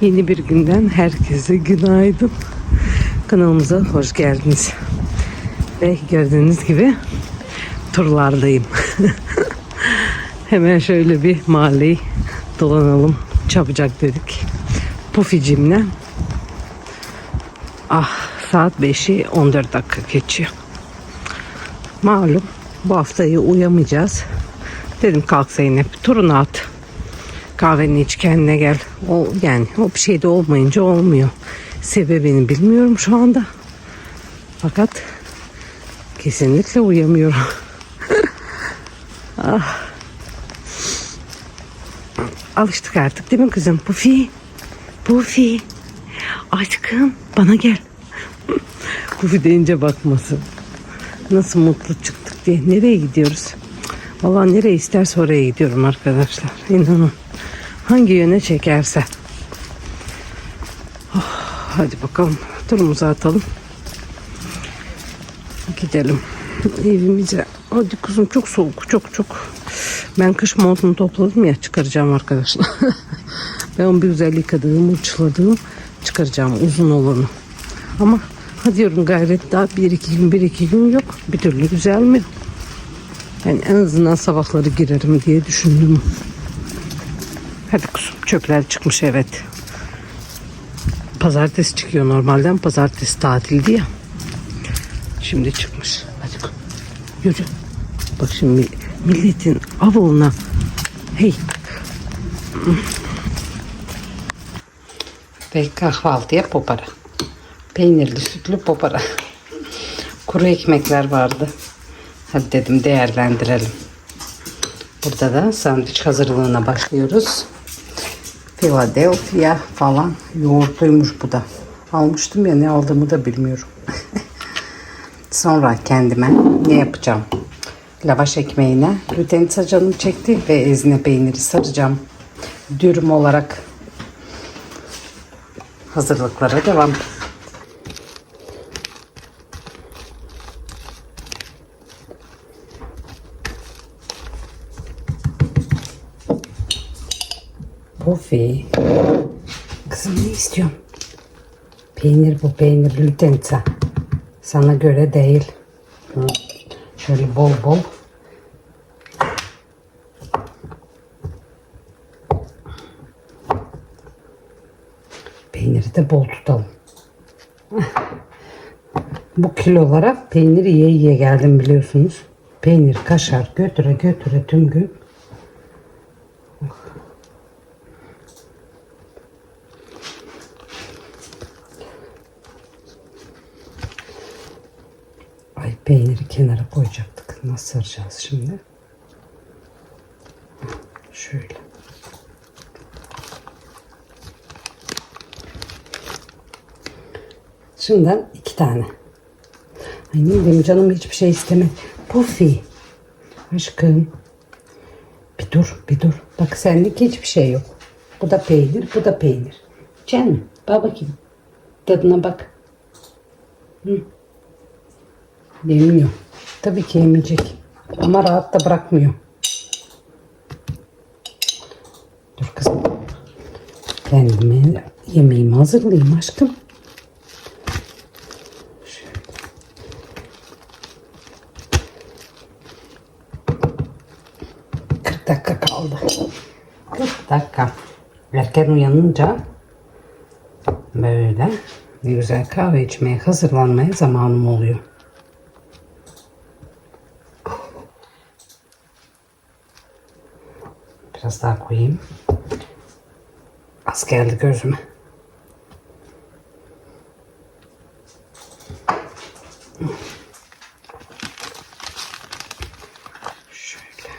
Yeni bir günden herkese günaydın. Kanalımıza hoş geldiniz. Ve gördüğünüz gibi turlardayım. Hemen şöyle bir mahalleyi dolanalım. Çabucak dedik. Puficimle. Ah saat 5'i 14 dakika geçiyor. Malum bu haftayı uyamayacağız. Dedim kalk Zeynep turunu at. Kahveni iç kendine gel. O yani o bir şeyde olmayınca olmuyor. Sebebini bilmiyorum şu anda. Fakat kesinlikle uyamıyorum. ah. Alıştık artık değil mi kızım? Pufi. Pufi. Aşkım bana gel. Pufi deyince bakmasın. Nasıl mutlu çıktık diye. Nereye gidiyoruz? Vallahi nereye isterse oraya gidiyorum arkadaşlar. İnanın. Hangi yöne çekerse. Oh, hadi bakalım. Turumuzu atalım. Gidelim. Evimize. Hadi kızım çok soğuk. Çok çok. Ben kış montunu topladım ya çıkaracağım arkadaşlar. ben onu bir güzel yıkadığım, uçladığım çıkaracağım uzun olanı. Ama hadi diyorum gayret daha bir iki gün bir iki gün yok. Bir türlü düzelmiyor. Yani en azından sabahları girerim diye düşündüm. Hadi kuzum çöpler çıkmış evet. Pazartesi çıkıyor normalden. Pazartesi tatildi ya. Şimdi çıkmış. Hadi. Yürü. Bak şimdi milletin avuluna. Hey. Ve kahvaltıya popara. Peynirli sütlü popara. Kuru ekmekler vardı. Hadi dedim değerlendirelim. Burada da sandviç hazırlığına başlıyoruz. Philadelphia falan yoğurtluymuş bu da. Almıştım ya ne aldığımı da bilmiyorum. Sonra kendime ne yapacağım? Lavaş ekmeğine gluten canım çekti ve ezine peyniri saracağım. Dürüm olarak hazırlıklara devam. Pufi. Kızım ne istiyorsun? Peynir bu peynir glutensa. Sana göre değil. Hı. Şöyle bol bol. Peyniri de bol tutalım. Bu kilolara peynir yiye yiye geldim biliyorsunuz. Peynir, kaşar götüre götüre tüm gün Ay peyniri kenara koyacaktık. Nasıl saracağız şimdi? Şöyle. Şimdiden iki tane. Ay ne diyeyim canım hiçbir şey istemedi. Pufi. Aşkım. Bir dur bir dur. Bak senlik hiçbir şey yok. Bu da peynir bu da peynir. Canım bak bakayım. Tadına bak. Hı. Yemiyor. Tabii ki yemeyecek. Ama rahat da bırakmıyor. Dur kızım. Kendime yemeğimi hazırlayayım aşkım. Dakika kaldı. 40 dakika. Erken uyanınca böyle güzel kahve içmeye hazırlanmaya zamanım oluyor. Biraz daha koyayım. Az geldi gözüme. Şöyle.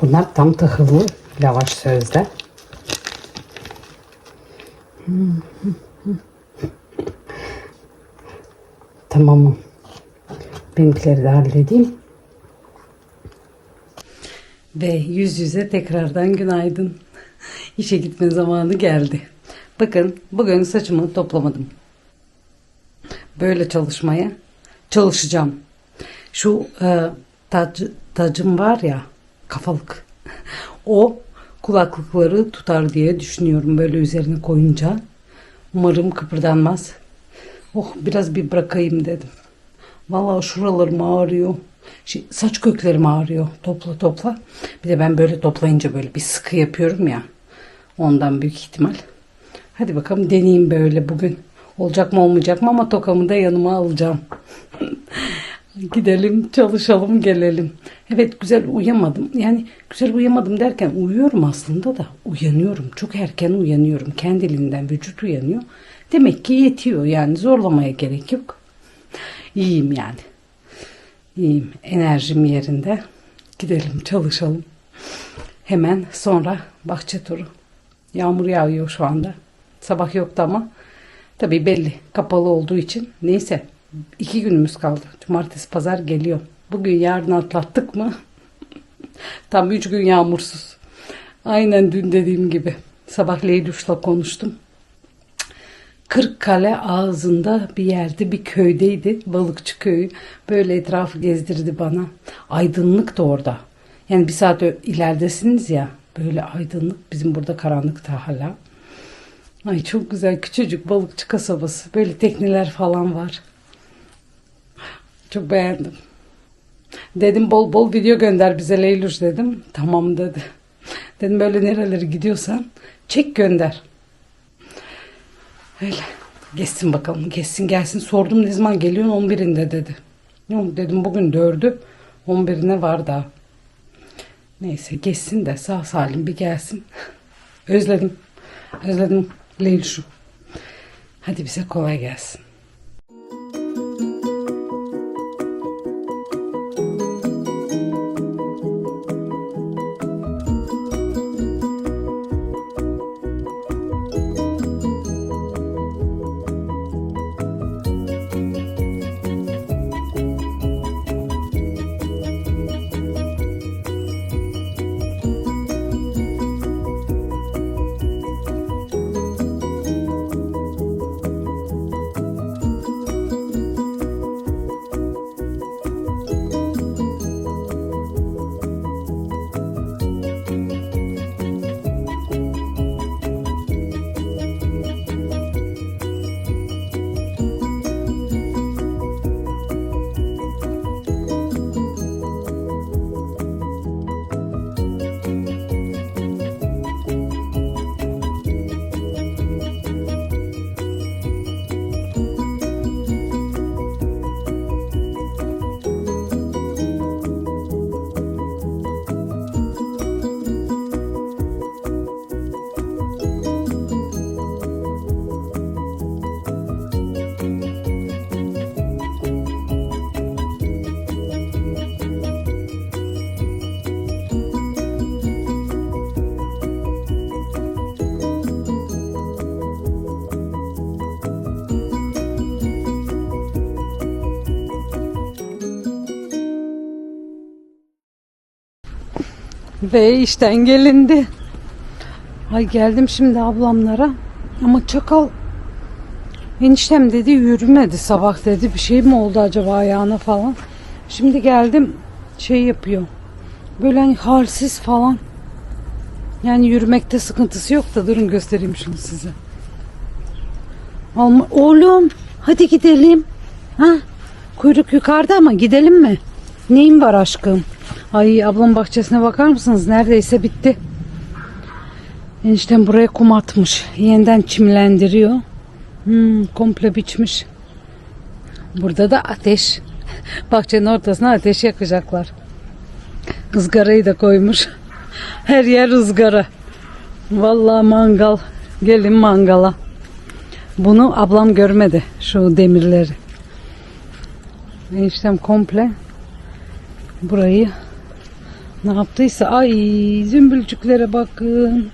Bunlar tam tahıllı lavaş sözde. Tamamım. Benimkileri de halledeyim. Ve yüz yüze tekrardan günaydın. İşe gitme zamanı geldi. Bakın bugün saçımı toplamadım. Böyle çalışmaya çalışacağım. Şu e, tac, tacım var ya kafalık. O kulaklıkları tutar diye düşünüyorum böyle üzerine koyunca. Umarım kıpırdanmaz. Oh biraz bir bırakayım dedim. Vallahi şuralarım ağrıyor. Şey, saç köklerim ağrıyor. Topla topla. Bir de ben böyle toplayınca böyle bir sıkı yapıyorum ya. Ondan büyük ihtimal. Hadi bakalım deneyeyim böyle bugün. Olacak mı olmayacak mı ama tokamı da yanıma alacağım. Gidelim çalışalım gelelim. Evet güzel uyamadım. Yani güzel uyamadım derken uyuyorum aslında da uyanıyorum. Çok erken uyanıyorum. Kendiliğinden vücut uyanıyor. Demek ki yetiyor yani zorlamaya gerek yok. İyiyim yani. İyiyim. Enerjim yerinde. Gidelim çalışalım. Hemen sonra bahçe turu. Yağmur yağıyor şu anda. Sabah yoktu ama tabii belli kapalı olduğu için. Neyse iki günümüz kaldı. Cumartesi pazar geliyor. Bugün yarın atlattık mı? Tam üç gün yağmursuz. Aynen dün dediğim gibi. Sabah Leylüş'le konuştum. Kırıkkale ağzında bir yerde bir köydeydi. Balıkçı köyü. Böyle etrafı gezdirdi bana. Aydınlık da orada. Yani bir saat ileridesiniz ya. Böyle aydınlık. Bizim burada karanlıkta hala. Ay çok güzel küçücük balıkçı kasabası. Böyle tekneler falan var. Çok beğendim. Dedim bol bol video gönder bize Leyluş dedim. Tamam dedi. Dedim böyle nerelere gidiyorsan çek gönder. Öyle. Geçsin bakalım. Geçsin gelsin. Sordum ne zaman geliyorsun? 11'inde dedi. Yok dedim bugün 4'ü. 11'ine var daha. Neyse geçsin de sağ salim bir gelsin. Özledim. Özledim Leylüş'ü. Hadi bize kolay gelsin. Ve işten gelindi. Ay geldim şimdi ablamlara. Ama çakal eniştem dedi yürümedi sabah dedi. Bir şey mi oldu acaba ayağına falan. Şimdi geldim şey yapıyor. Böyle hani halsiz falan. Yani yürümekte sıkıntısı yok da durun göstereyim şunu size. Alma, oğlum hadi gidelim. Ha? Kuyruk yukarıda ama gidelim mi? Neyin var aşkım? Ay ablam bahçesine bakar mısınız? Neredeyse bitti. Eniştem buraya kum atmış. Yeniden çimlendiriyor. Hmm, komple biçmiş. Burada da ateş. Bahçenin ortasına ateş yakacaklar. Izgarayı da koymuş. Her yer ızgara. Vallahi mangal. Gelin mangala. Bunu ablam görmedi. Şu demirleri. Eniştem komple burayı ne yaptıysa ay zümbülcüklere bakın.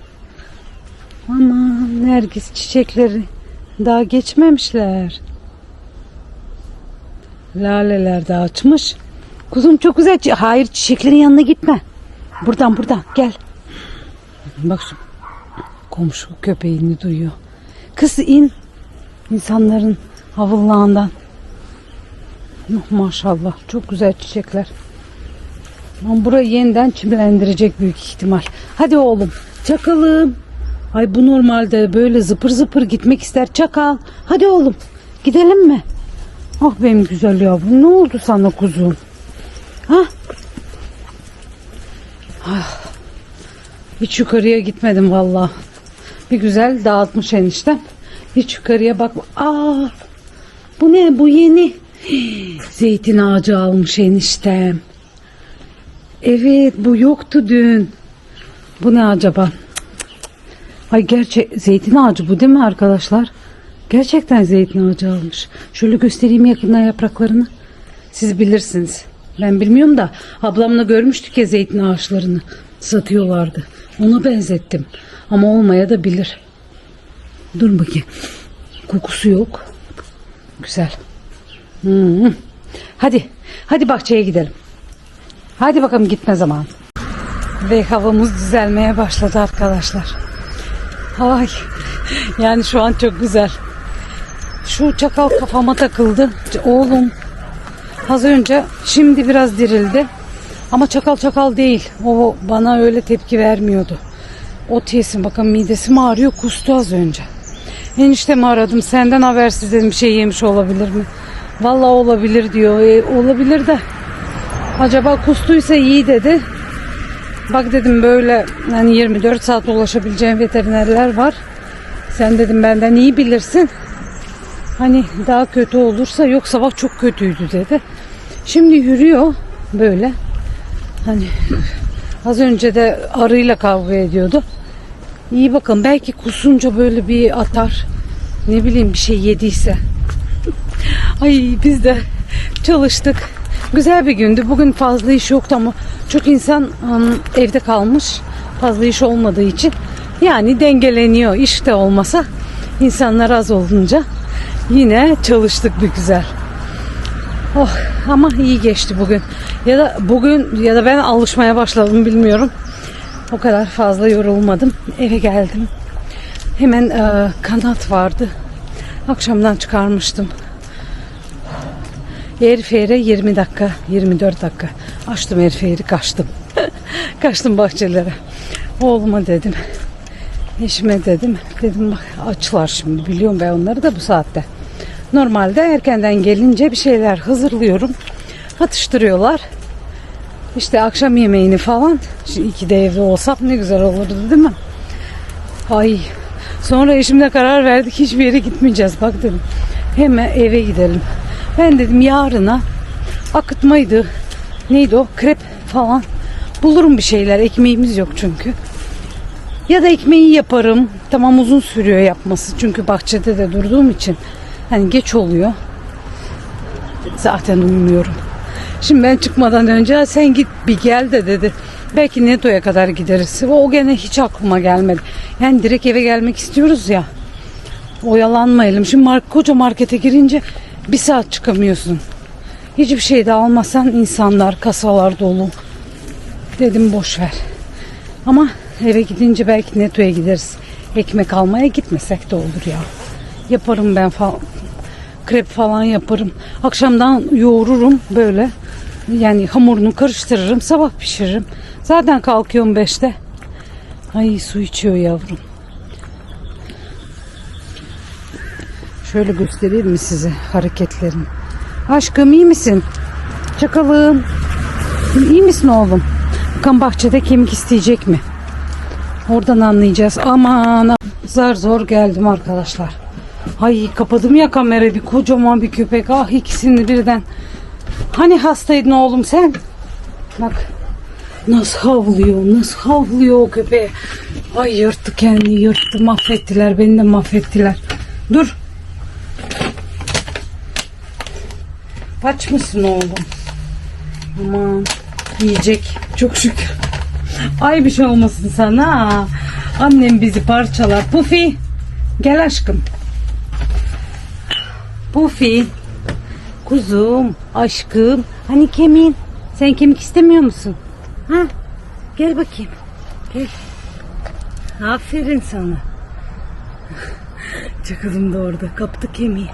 Aman nergis çiçekleri daha geçmemişler. Laleler de açmış. Kuzum çok güzel. Hayır çiçeklerin yanına gitme. Buradan buradan gel. Bak şu komşu köpeğini duyuyor. Kız in. İnsanların havıllağından. Oh, Maşallah çok güzel çiçekler. Ama burayı yeniden çimlendirecek büyük ihtimal. Hadi oğlum Çakalım. Ay bu normalde böyle zıpır zıpır gitmek ister. Çakal. Hadi oğlum. Gidelim mi? Ah benim güzel yavrum. Ne oldu sana kuzum? Ha? Ah. Hiç yukarıya gitmedim valla. Bir güzel dağıtmış eniştem. Hiç yukarıya bak. Aa, bu ne? Bu yeni. Zeytin ağacı almış eniştem. Evet bu yoktu dün. Bu ne acaba? Ay gerçek zeytin ağacı bu değil mi arkadaşlar? Gerçekten zeytin ağacı almış. Şöyle göstereyim yakından yapraklarını. Siz bilirsiniz. Ben bilmiyorum da ablamla görmüştük ya zeytin ağaçlarını satıyorlardı. Ona benzettim. Ama olmaya da bilir. Dur bakayım. Kokusu yok. Güzel. Hmm. Hadi. Hadi bahçeye gidelim. Hadi bakalım gitme zamanı. Ve havamız düzelmeye başladı arkadaşlar. Ay. Yani şu an çok güzel. Şu çakal kafama takıldı. Oğlum az önce şimdi biraz dirildi. Ama çakal çakal değil. O bana öyle tepki vermiyordu. O yesin bakın midesi mi ağrıyor kustu az önce. Eniştemi aradım senden habersiz dedim bir şey yemiş olabilir mi? Vallahi olabilir diyor. E, olabilir de acaba kustuysa iyi dedi. Bak dedim böyle hani 24 saat ulaşabileceğim veterinerler var. Sen dedim benden iyi bilirsin. Hani daha kötü olursa yok sabah çok kötüydü dedi. Şimdi yürüyor böyle. Hani az önce de arıyla kavga ediyordu. İyi bakın belki kusunca böyle bir atar. Ne bileyim bir şey yediyse. Ay biz de çalıştık. Güzel bir gündü. Bugün fazla iş yoktu ama çok insan ım, evde kalmış. Fazla iş olmadığı için. Yani dengeleniyor. İş de olmasa insanlar az olunca yine çalıştık bir güzel. Oh ama iyi geçti bugün. Ya da bugün ya da ben alışmaya başladım bilmiyorum. O kadar fazla yorulmadım. Eve geldim. Hemen e, kanat vardı. Akşamdan çıkarmıştım. Airfare'e 20 dakika, 24 dakika. Açtım Airfare'i kaçtım. kaçtım bahçelere. Oğluma dedim. Eşime dedim. Dedim bak açlar şimdi biliyorum ben onları da bu saatte. Normalde erkenden gelince bir şeyler hazırlıyorum. Atıştırıyorlar. İşte akşam yemeğini falan. Şimdi iki de evde olsam ne güzel olurdu değil mi? Ay. Sonra eşimle karar verdik hiçbir yere gitmeyeceğiz. Bak dedim. Hemen eve gidelim. Ben dedim yarına akıtmaydı. Neydi o? Krep falan. Bulurum bir şeyler. Ekmeğimiz yok çünkü. Ya da ekmeği yaparım. Tamam uzun sürüyor yapması. Çünkü bahçede de durduğum için. Hani geç oluyor. Zaten uyumuyorum. Şimdi ben çıkmadan önce "Ha, sen git bir gel de dedi. Belki Neto'ya kadar gideriz. O gene hiç aklıma gelmedi. Yani direkt eve gelmek istiyoruz ya. Oyalanmayalım. Şimdi mark, koca markete girince bir saat çıkamıyorsun. Hiçbir şey de almasan insanlar, kasalar dolu. Dedim boş ver. Ama eve gidince belki Neto'ya gideriz. Ekmek almaya gitmesek de olur ya. Yaparım ben falan. Krep falan yaparım. Akşamdan yoğururum böyle. Yani hamurunu karıştırırım. Sabah pişiririm. Zaten kalkıyorum 5'te. Ay su içiyor yavrum. Şöyle göstereyim mi size hareketlerini? Aşkım iyi misin? Çakalım. İyi misin oğlum? Bakalım bahçede kemik isteyecek mi? Oradan anlayacağız. Aman zar zor geldim arkadaşlar. Ay kapadım ya kamerayı bir kocaman bir köpek. Ah ikisini birden. Hani hastaydın oğlum sen? Bak nasıl havlıyor, nasıl havlıyor o köpeğe. Ay yırttı kendini yırttı mahvettiler beni de mahvettiler. Dur. Aç mısın oğlum? Aman yiyecek çok şükür. Ay bir şey olmasın sana. Annem bizi parçalar. Pufi gel aşkım. Pufi. Kuzum, aşkım. Hani kemiğin? Sen kemik istemiyor musun? Ha? Gel bakayım. Gel. Aferin sana. Çakılım da orada. Kaptı kemiği.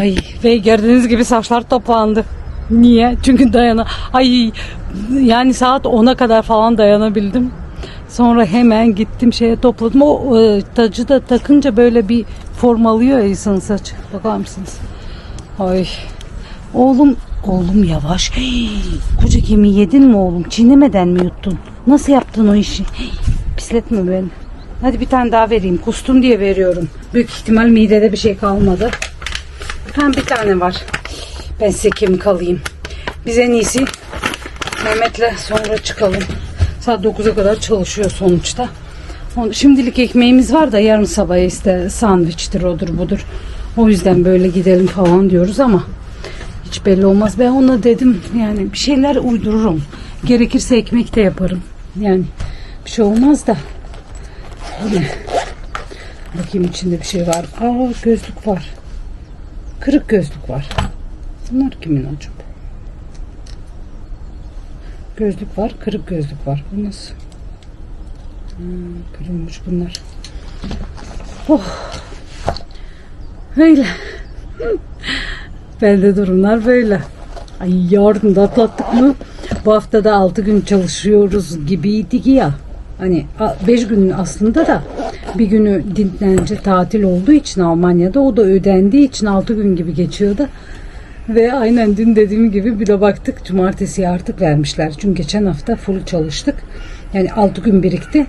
Ay ve gördüğünüz gibi saçlar toplandı. Niye? Çünkü dayana. Ay yani saat 10'a kadar falan dayanabildim. Sonra hemen gittim şeye topladım. O e, tacı da takınca böyle bir form alıyor ya insanın saçı. Bakar mısınız? Ay. Oğlum, oğlum yavaş. Hey, koca kemiği yedin mi oğlum? Çiğnemeden mi yuttun? Nasıl yaptın o işi? Hey, pisletme beni. Hadi bir tane daha vereyim. Kustum diye veriyorum. Büyük ihtimal midede bir şey kalmadı. Ha bir tane var. Ben size kemik alayım. Biz en iyisi Mehmet'le sonra çıkalım. Saat 9'a kadar çalışıyor sonuçta. Onu- Şimdilik ekmeğimiz var da yarın sabah işte sandviçtir odur budur. O yüzden böyle gidelim falan diyoruz ama hiç belli olmaz. Ben ona dedim yani bir şeyler uydururum. Gerekirse ekmek de yaparım. Yani bir şey olmaz da. Yine. Bakayım içinde bir şey var. Aa gözlük var. Kırık gözlük var. Bunlar kimin acaba? Gözlük var, kırık gözlük var. Bu nasıl? Hmm, kırılmış bunlar. Oh. Öyle. Bende durumlar böyle. Ay yarın da atlattık mı? Bu hafta da 6 gün çalışıyoruz gibiydik ya. Hani 5 gün aslında da bir günü dinlence tatil olduğu için Almanya'da o da ödendiği için 6 gün gibi geçiyordu. Ve aynen dün dediğim gibi bir de baktık cumartesiye artık vermişler. Çünkü geçen hafta full çalıştık. Yani 6 gün birikti.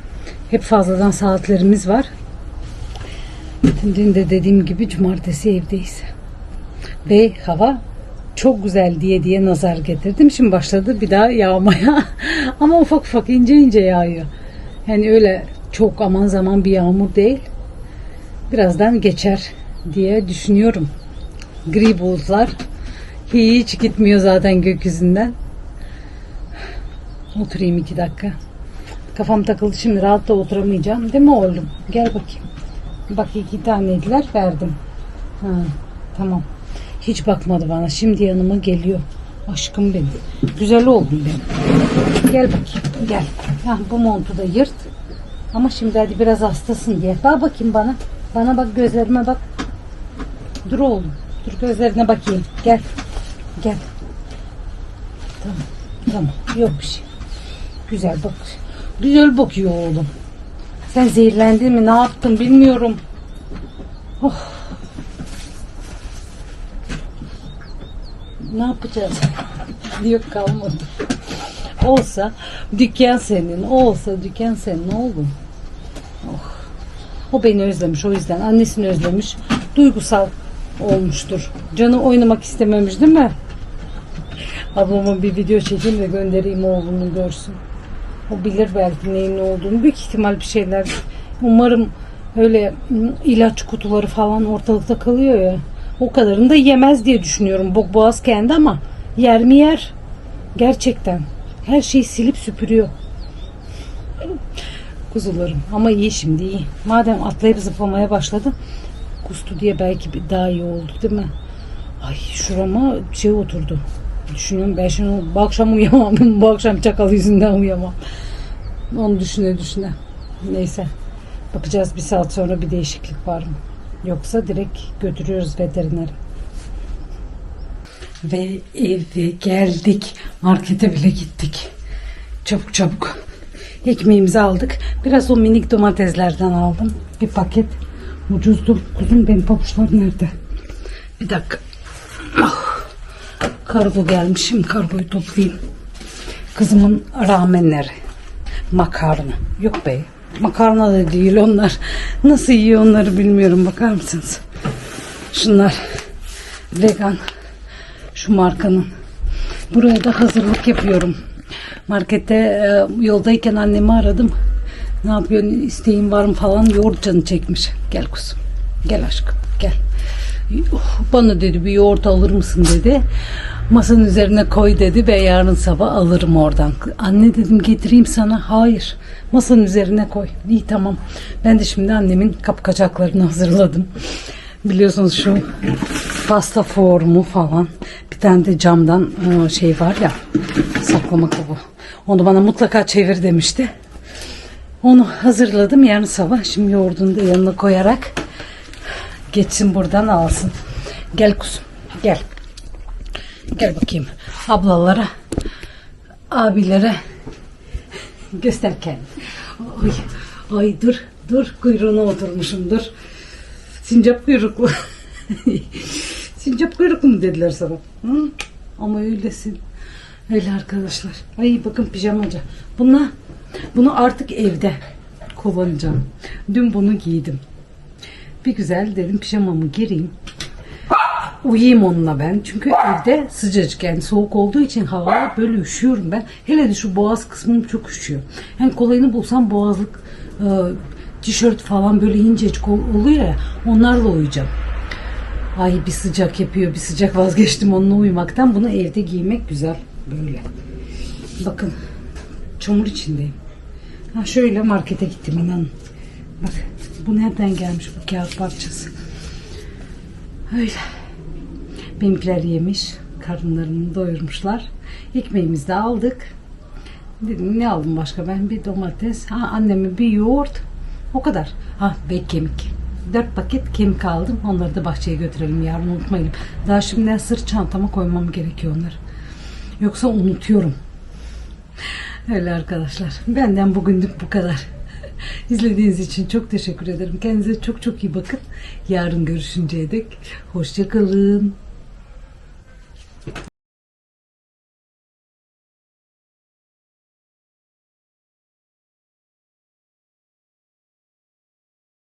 Hep fazladan saatlerimiz var. Dün de dediğim gibi cumartesi evdeyiz. Ve hava çok güzel diye diye nazar getirdim. Şimdi başladı bir daha yağmaya. Ama ufak ufak ince ince yağıyor. Yani öyle çok aman zaman bir yağmur değil. Birazdan geçer diye düşünüyorum. Gri bulutlar hiç gitmiyor zaten gökyüzünden. Oturayım iki dakika. Kafam takıldı şimdi rahat da oturamayacağım. Değil mi oğlum? Gel bakayım. Bak iki taneydiler verdim. Ha, tamam. Hiç bakmadı bana. Şimdi yanıma geliyor. Aşkım benim. Güzel oldun benim. Gel bakayım. Gel. Ha, bu montu da yırt. Ama şimdi hadi biraz hastasın diye. Bak bakayım bana. Bana bak gözlerime bak. Dur oğlum. Dur gözlerine bakayım. Gel. Gel. Tamam. Tamam. Yok bir şey. Güzel bak. Güzel bakıyor oğlum. Sen zehirlendin mi? Ne yaptın bilmiyorum. Oh. Ne yapacağız? Yok kalmadı. Olsa dükkan senin. Olsa dükkan senin oğlum. Oh. O beni özlemiş o yüzden. Annesini özlemiş. Duygusal olmuştur. Canı oynamak istememiş değil mi? Ablama bir video çekeyim de göndereyim oğlunu görsün. O bilir belki neyin ne olduğunu. Büyük ihtimal bir şeyler. Umarım öyle ım, ilaç kutuları falan ortalıkta kalıyor ya. O kadarını da yemez diye düşünüyorum. Bok boğaz kendi ama yer mi yer? Gerçekten. Her şeyi silip süpürüyor. Kuzularım. Ama iyi şimdi iyi. Madem atlayıp zıplamaya başladı. Kustu diye belki bir daha iyi oldu değil mi? Ay şurama şey oturdu. Düşünüyorum ben şimdi bu akşam uyuyamam. bu akşam çakal yüzünden uyuyamam. Onu düşüne düşüne. Neyse. Bakacağız bir saat sonra bir değişiklik var mı? Yoksa direkt götürüyoruz veterinere. Ve eve geldik. Markete bile gittik. Çabuk çabuk. Ekmeğimizi aldık. Biraz o minik domateslerden aldım. Bir paket. Ucuzdur. Kuzum benim pabuçlar nerede? Bir dakika. Ah. Kargo gelmiş. Şimdi kargoyu toplayayım. Kızımın ramenleri. Makarna. Yok be. Makarna da değil onlar. Nasıl yiyor onları bilmiyorum. Bakar mısınız? Şunlar. Vegan. Şu markanın. Buraya da hazırlık yapıyorum. Markette e, yoldayken annemi aradım. Ne yapıyorsun isteğin var mı falan yoğurt canı çekmiş. Gel kuzum. Gel aşkım gel. Oh, Bana dedi bir yoğurt alır mısın dedi. Masanın üzerine koy dedi ve yarın sabah alırım oradan. Anne dedim getireyim sana. Hayır. Masanın üzerine koy. İyi tamam. Ben de şimdi annemin kapkacaklarını hazırladım. Biliyorsunuz şu pasta formu falan. Tane camdan e, şey var ya saklama kabı. Onu bana mutlaka çevir demişti. Onu hazırladım yarın sabah. Şimdi yoğurdunu da yanına koyarak geçsin buradan alsın. Gel kuzum gel. Gel bakayım ablalara abilere göster kendini. Ay, ay dur dur kuyruğuna oturmuşum dur. Sincap kuyruklu. Sincap kuyruklu mu dediler sana? Hı? Ama öylesin. Öyle arkadaşlar. Ay bakın pijamaca. Bunlar, bunu artık evde kullanacağım. Dün bunu giydim. Bir güzel dedim pijamamı gireyim. Uyuyayım onunla ben. Çünkü evde sıcacık yani soğuk olduğu için hava böyle üşüyorum ben. Hele de şu boğaz kısmım çok üşüyor. Yani kolayını bulsam boğazlık e, tişört falan böyle incecik ol- oluyor ya onlarla uyuyacağım. Ay bir sıcak yapıyor bir sıcak vazgeçtim onunla uyumaktan. Bunu evde giymek güzel böyle. Bakın çamur içindeyim. Ha şöyle markete gittim inanın. Bak bu nereden gelmiş bu kağıt parçası. Öyle. Benimkiler yemiş. Karınlarını doyurmuşlar. Ekmeğimizi de aldık. Dedim ne aldım başka ben? Bir domates. Ha anneme bir yoğurt. O kadar. Ha ve kemik. Dört paket kemik aldım. Onları da bahçeye götürelim yarın unutmayalım. Daha şimdiden sırt çantama koymam gerekiyor onları. Yoksa unutuyorum. Öyle arkadaşlar. Benden bugünlük bu kadar. İzlediğiniz için çok teşekkür ederim. Kendinize çok çok iyi bakın. Yarın görüşünceye dek hoşçakalın.